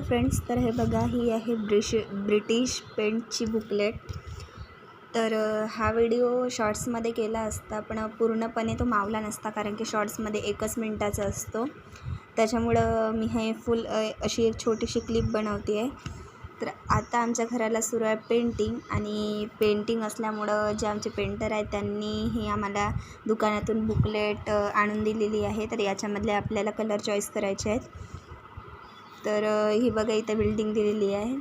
Hello friends तर हे बघा ही आहे ब्रिश ब्रिटिश पेंटची बुकलेट तर हा व्हिडिओ शॉर्ट्समध्ये केला असता पण पूर्णपणे तो मावला नसता कारण की शॉर्ट्समध्ये एकच मिनटाचा असतो. त्याच्यामुळं मी हे फुल अशी एक छोटीशी क्लिप बनवते आहे तर आता आमच्या घराला सुरू आहे पेंटिंग आणि पेंटिंग असल्यामुळं जे आमचे पेंटर आहेत त्यांनी ही आम्हाला दुकानातून बुकलेट आणून दिलेली आहे. तर याच्यामधले आपल्याला कलर चॉईस करायचे आहेत. तर ही बघा इथं बिल्डिंग दिलेली आहे.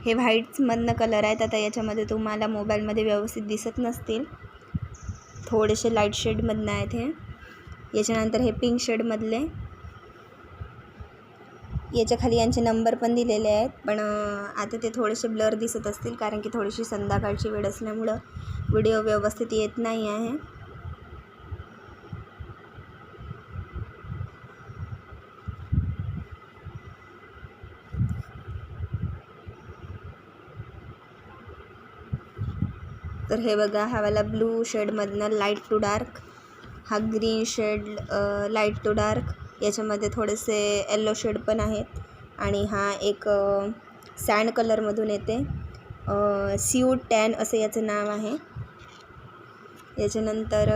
हे व्हाईट्समधनं कलर आहेत. आता याच्यामध्ये तुम्हाला मोबाईलमध्ये व्यवस्थित दिसत नसतील. थोडेसे लाइट शेडमधनं आहेत हे. याच्यानंतर हे पिंक शेडमधले याच्या खाली यांचे नंबर पण दिलेले आहेत. पण आता ते थोडेसे ब्लर दिसत असतील. कारण की थोडीशी संध्याकाळची वेळ असल्यामुळं व्हिडिओ व्यवस्थित येत नाही आहे. तर हे बघा हा वाला ब्लू शेडमधनं लाइट टू डार्क हा green shade light to dark याच्यामध्ये थोडेसे येल्लो शेड पण आहेत. आणि हा एक सँड कलरमधून येते. सीयू टॅन असं याचं नाव आहे. याच्यानंतर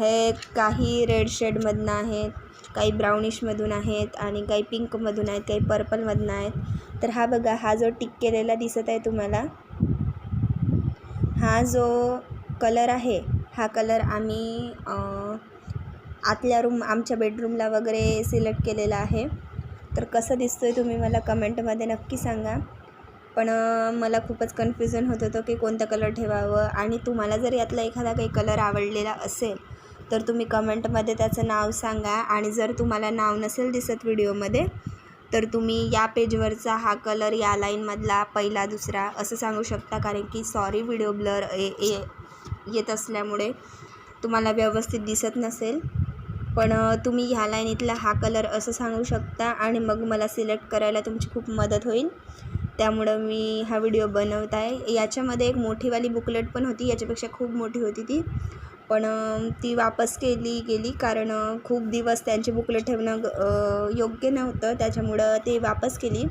हे काही रेड शेडमधनं आहेत काही ब्राउनिशमधून आहेत आणि काही पिंकमधून आहेत काही पर्पलमधनं आहेत. तर हा बघा हा जो टिक केलेला दिसत आहे तुम्हाला हा जो कलर आहे हा कलर आम्ही आतल्या रूम आमच्या बेडरूमला वगैरे सिलेक्ट केलेला आहे. तर कसं दिसतो आहे तुम्ही मला कमेंटमध्ये नक्की सांगा. पण मला खूपच कन्फ्युजन होत होतं की कोणता कलर ठेवावं आणि तुम्हाला जर यातला एखादा काही कलर आवडलेला असेल तर तुम्ही कमेंटमध्ये त्याचं नाव सांगा आणि जर तुम्हाला नाव नसेल दिसत व्हिडिओमध्ये तर तुम्ही या पेजवरचा हा कलर या लाईनमधला पहिला दुसरा असं सांगू शकता. कारण की सॉरी व्हिडिओ ब्लर येत असल्यामुळे तुम्हाला व्यवस्थित दिसत नसेल. पण तुम्ही ह्या लाईनीतला हा कलर असं सांगू शकता आणि मग मला सिलेक्ट करायला तुमची खूप मदत होईल. त्यामुळं मी हा व्हिडिओ बनवत आहे. याच्यामध्ये एक मोठीवाली बुकलेट पण होती. याच्यापेक्षा खूप मोठी होती ती. पण ती वापस केली गेली कारण खूप दिवस त्यांची बुकलेट ठेवणं योग्य नव्हतं. त्याच्यामुळं ते वापस केली.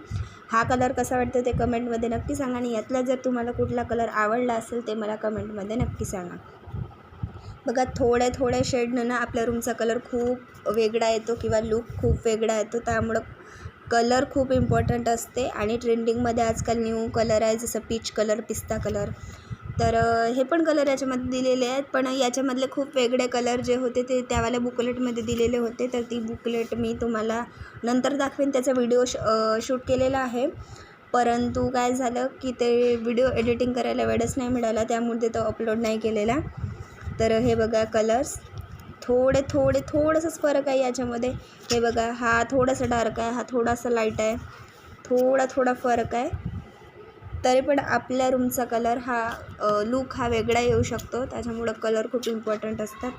हा कलर कसा वाटतो ते कमेंटमध्ये नक्की सांगा आणि यातला जर तुम्हाला कुठला कलर आवडला असेल ते मला कमेंटमध्ये नक्की सांगा. बघा थोड्या थोड्या शेडनं ना आपल्या रूमचा कलर खूप वेगळा येतो किंवा लुक खूप वेगळा येतो. त्यामुळं कलर खूप इम्पॉर्टंट असते आणि ट्रेंडिंगमध्ये आजकाल न्यू कलर आहे जसं पीच कलर पिस्ता कलर तर हे पण कलर याच्यामध्ये दिलेले आहेत. पण याच्यामधले खूप वेगळे कलर जे होते ते त्यावाल्या बुकलेटमध्ये दिलेले होते. तर ती बुकलेट मी तुम्हाला नंतर दाखवेन. त्याचा व्हिडिओ श शूट केलेला आहे. परंतु काय झालं की ते व्हिडिओ एडिटिंग करायला वेळच नाही मिळाला. त्यामुळे तो अपलोड नाही केलेला. तर हे बघा कलर्स थोडे थोडे थोडंसंच फरक आहे याच्यामध्ये. हे बघा हा थोडासा डार्क आहे हा थोडासा लाइट आहे. थोडा थोडा फरक आहे. तरी पण आपल्या रूमचा कलर हा लूक हा वेगळा येऊ शकतो. त्याच्यामुळं कलर खूप इम्पॉर्टंट असतात.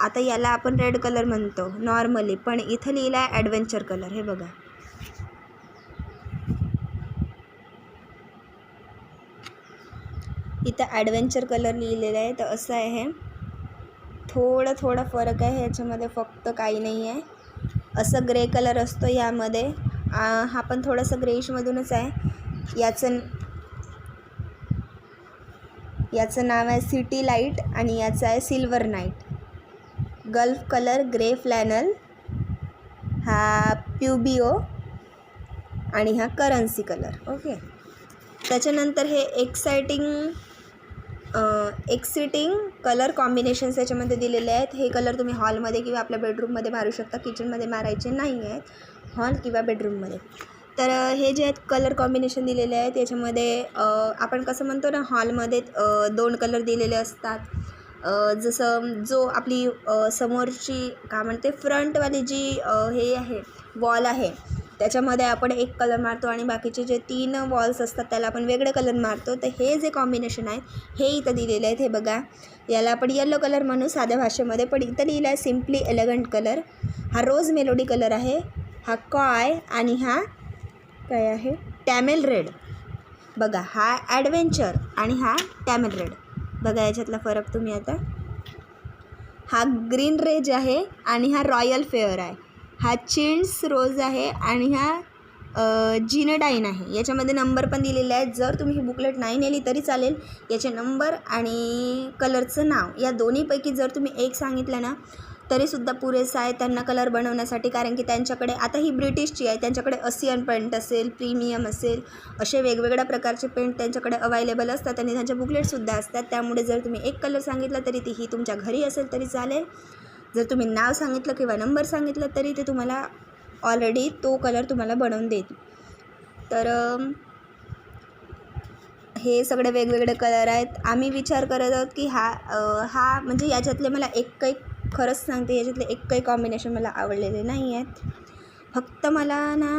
आता याला आपण रेड कलर म्हणतो नॉर्मली पण इथं लिहिलं आहे ॲडव्हेंचर कलर हे बघा. इथं ॲडव्हेंचर कलर लिहिलेलं आहे तर असं आहे. थोडं थोडं फरक आहे ह्याच्यामध्ये फक्त काही नाही आहे. असं ग्रे कलर असतो यामध्ये. हा पण थोडासा ग्रेशमधूनच आहे. याचं याचं नाव आहे सिटी लाइट आणि याचं आहे silver night. Gulf colour grey flannel हा प्युबिओ आणि हा करन्सी कलर. ओके. त्याच्यानंतर हे एक्सायटिंग एक्सिटिंग कलर कॉम्बिनेशन्स याच्यामध्ये दिलेले आहेत. हे कलर तुम्ही हॉलमध्ये किंवा आपल्या बेडरूममध्ये मारू शकता. किचनमध्ये मारायचे नाही आहेत हॉल किंवा बेडरूममध्ये. तर हे जे आहेत कलर कॉम्बिनेशन दिलेले आहेत याच्यामध्ये आपण कसं म्हणतो ना हॉलमध्ये दोन कलर दिलेले असतात. जसं जो आपली समोरची काय म्हणते फ्रंटवाली जी हे आहे वॉल आहे त्याच्यामध्ये आपण एक कलर मारतो आणि बाकीचे जे तीन वॉल्स असतात त्याला आपण वेगळे कलर मारतो. तर हे जे कॉम्बिनेशन आहे हे इथं दिलेले आहेत हे बघा. याला आपण येलो कलर म्हणू साध्या भाषेमध्ये पण इथं लिहिलं आहे सिम्पली एलिगंट कलर हा रोज मेलोडी कलर आहे हा कॉय आणि हा काय आहे? टॅमेल रेड बघा हा ॲडव्हेंचर आणि हा टॅमेल रेड बघा याच्यातला फरक तुम्ही आता. हा ग्रीन रेज आहे आणि हा रॉयल फेअर आहे. हा चिंड्स रोज आहे आणि हा जिनडाईन आहे. याच्यामध्ये नंबर पण दिलेले आहेत. जर तुम्ही ही बुकलेट नाही नेली तरी चालेल. याचे नंबर आणि कलरचं नाव या दोन्हीपैकी जर तुम्ही एक सांगितलं ना तरीसुद्धा पुरेसा आहे त्यांना कलर बनवण्यासाठी. कारण की त्यांच्याकडे आता ही ब्रिटिशची आहे त्यांच्याकडे असियन पेंट असेल प्रीमियम असेल असे वेगवेगळ्या प्रकारचे पेंट त्यांच्याकडे अवायलेबल असतात आणि त्यांच्या बुकलेटसुद्धा असतात. त्यामुळे जर तुम्ही एक कलर सांगितला तरी ती ही तुमच्या घरी असेल तरी चालेल. जर तुम्ही नाव सांगितलं किंवा नंबर सांगितलं तरी ते तुम्हाला ऑलरेडी तो कलर तुम्हाला बनवून देईल. तर हे सगळे वेगवेगळे कलर आहेत. आम्ही विचार करत आहोत की हा हा म्हणजे याच्यातले मला एक काही खरंच सांगते याच्यातले एक काही कॉम्बिनेशन मला आवडलेले नाही आहेत फक्त मला ना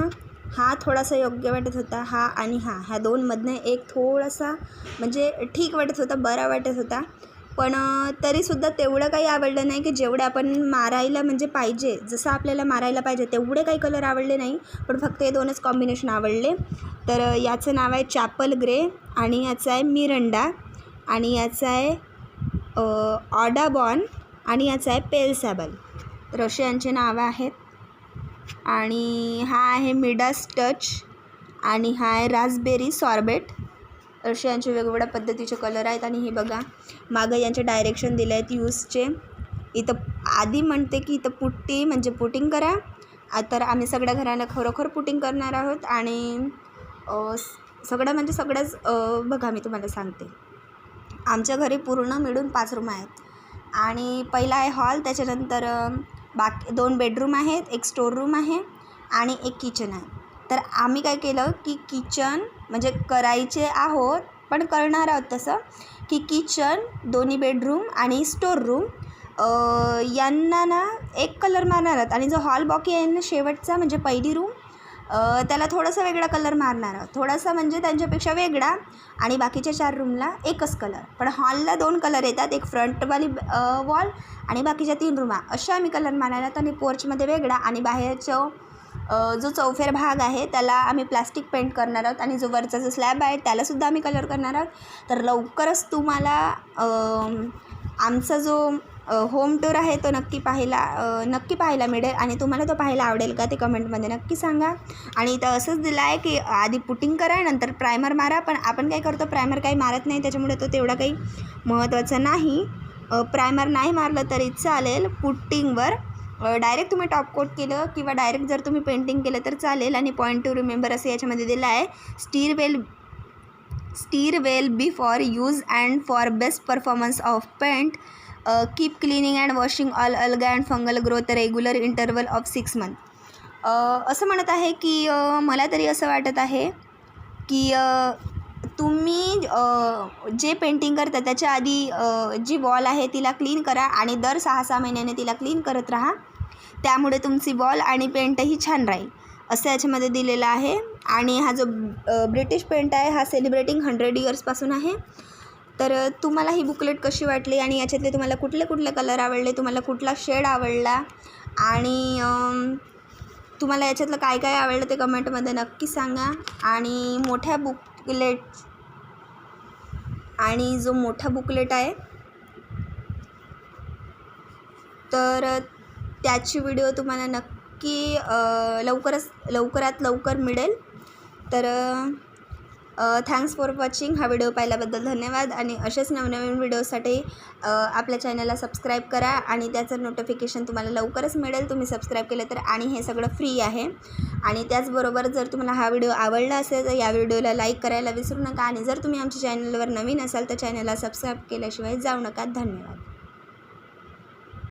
हा थोडासा योग्य वाटत होता हा आणि हा. ह्या दोनमधनं एक थोडासा म्हणजे ठीक वाटत होता बरा वाटत होता. पण तरीसुद्धा तेवढं काही आवडलं नाही की जेवढं आपण मारायला म्हणजे पाहिजे. जसं आपल्याला मारायला पाहिजे तेवढे काही कलर आवडले नाही. पण फक्त हे दोनच कॉम्बिनेशन आवडले. तर याचं नाव आहे चॅपल ग्रे आणि याचं आहे मिरंडा आणि याचं आहे ऑडाबॉन. आणि याचं आहे पेल सॅबल. नावं आहेत. आणि हा आहे मिडास टच आणि हा आहे रासबेरी सॉर्बेट. रशियांचे वेगवेगळ्या पद्धतीचे कलर आहेत आणि हे बघा मागं यांचे डायरेक्शन दिले आहेत यूजचे इथं आधी म्हणते की इथं पुट्टी म्हणजे पुटिंग करा. तर आम्ही सगळ्या घरांना खरोखर पुटिंग करणार आहोत आणि सगळं म्हणजे सगळ्याच बघा मी तुम्हाला सांगते. आमच्या घरी पूर्ण मिळून पाच रूम आहेत. आणि पहिला आहे हॉल त्याच्यानंतर बाकी दोन बेडरूम आहेत एक स्टोर रूम आहे आणि एक किचन आहे. तर आम्ही काय केलं की किचन म्हणजे करायचे आहोत पण करणार आहोत तसं की किचन दोन्ही बेडरूम आणि स्टोर रूम यांना ना एक कलर मारणार आहोत. आणि जो हॉल बाकी आहे ना शेवटचा म्हणजे पहिली रूम त्याला थोडासा वेगळा कलर मारणार आहोत. थोडासा म्हणजे त्यांच्यापेक्षा वेगळा आणि बाकीच्या चार रूमला एकच कलर. पण हॉलला दोन कलर येतात एक फ्रंटवाली वॉल आणि बाकीच्या तीन रूमा. अशा आम्ही कलर मारणार आहोत आणि पोर्चमध्ये वेगळा आणि बाहेरचं जो चौफेर भाग आहे त्याला आम्ही प्लास्टिक पेंट करणार आहोत आणि जो वरचा जो स्लॅब आहे त्यालासुद्धा आम्ही कलर करणार आहोत. तर लवकरच तुम्हाला आमचा जो होम टूर आहे तो नक्की पाहायला नक्की पाहायला मिळेल आणि तुम्हाला तो पाहायला आवडेल का ते कमेंटमध्ये नक्की सांगा. आणि इथं असंच दिलं आहे की आधी पुटिंग करा नंतर प्रायमर मारा पण आपण काय करतो प्रायमर काही मारत नाही त्याच्यामुळे तो तेवढा काही महत्त्वाचं नाही. प्रायमर नाही मारलं तरी चालेल पुट्टिंगवर डायरेक्ट तुम्ही टॉप कोट केलं किंवा डायरेक्ट जर तुम्ही पेंटिंग केलं तर चालेल आणि पॉईंट टू रिमेंबर असं याच्यामध्ये दिलं आहे stir well stir well be for use and for best performance of paint keep cleaning and washing all algae and fungal growth regular interval of six month असं म्हणत आहे की मला तरी असं वाटत आहे की तुम्ही जे पेंटिंग करता त्याच्या आधी जी वॉल आहे तिला क्लीन करा आणि दर सहा सहा महिन्याने तिला क्लीन करत राहा. त्यामुळे तुमची वॉल आणि पेंटही छान राहील असं याच्यामध्ये दिलेलं आहे. आणि हा जो ब्रिटिश पेंट आहे हा सेलिब्रेटिंग हंड्रेड इयर्सपासून आहे. तर तुम्हाला ही बुकलेट कशी वाटली? आणि याच्यातले तुम्हाला कुठले कुठले कलर आवडले? तुम्हाला कुठला शेड आवडला? आणि तुम्हाला याच्यातलं काय काय आवडलं ते कमेंटमध्ये नक्की सांगा. आणि मोठ्या बुकलेट आणि जो मोठा बुकलेट आहे तर त्याची व्हिडिओ तुम्हाला नक्की लवकरच लवकरात लवकर मिळेल. तर थँक्स फॉर वॉचिंग हा व्हिडिओ पाहिल्याबद्दल धन्यवाद आणि असेच नवनवीन व्हिडिओसाठी आपल्या चॅनलला सबस्क्राईब करा आणि त्याचं नोटिफिकेशन तुम्हाला लवकरच मिळेल. तुम्ही सबस्क्राईब केलं तर आणि हे सगळं फ्री आहे. आणि त्याचबरोबर जर तुम्हाला हा व्हिडिओ आवडला असेल तर या व्हिडिओला लाईक करायला विसरू नका. आणि जर तुम्ही आमच्या चॅनलवर नवीन असाल तर चॅनलला सबस्क्राईब केल्याशिवाय जाऊ नका. धन्यवाद.